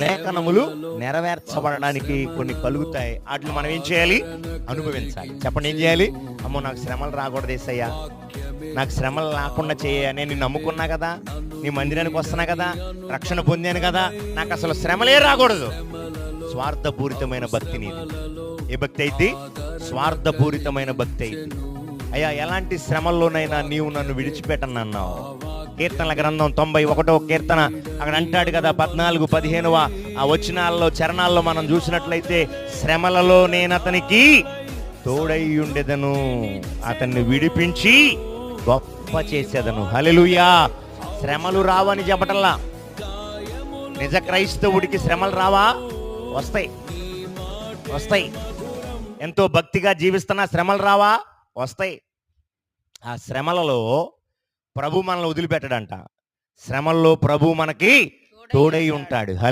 లేఖనములు నెరవేర్చబడడానికి కొన్ని కలుగుతాయి. వాటిని మనం ఏం చేయాలి? అనుభవించాలి. చెప్పండి ఏం చేయాలి? అమ్మో నాకు శ్రమలు రాకూడదు ఏసయ్యా. నాకు శ్రమలు రాకుండా చేయ నేను నిన్ను నమ్ముకున్నా కదా నీ మందిరానికి వస్తున్నా కదా రక్షణ పొందాను కదా నాకు అసలు శ్రమలే రాకూడదు. స్వార్థపూరితమైన భక్తిని ఏ భక్తి అయితే స్వార్థపూరితమైన భక్తి అయితే అయ్యా ఎలాంటి శ్రమల్లోనైనా నీవు నన్ను విడిచిపెట్టనన్నావు కీర్తనల గ్రంథం తొంభై ఒకటో కీర్తన అక్కడ అంటాడు కదా పద్నాలుగు పదిహేనువ ఆ వచనాల్లో చరణాల్లో మనం చూసినట్లయితే శ్రమలలో నేను అతనికి తోడై ఉండేదను. అతన్ని విడిపించి గొప్ప చేసేదను. హలెలుయా శ్రమలు రావని చెప్పటల్లా నిజ క్రైస్తవుడికి శ్రమలు రావా? వస్తాయి. వస్తాయి. ఎంతో భక్తిగా జీవిస్తున్న శ్రమలు రావా? వస్తాయి. ఆ శ్రమలలో ప్రభు మనల్ని వదిలిపెట్టడంట. శ్రమల్లో ప్రభు మనకి తోడై ఉంటాడు.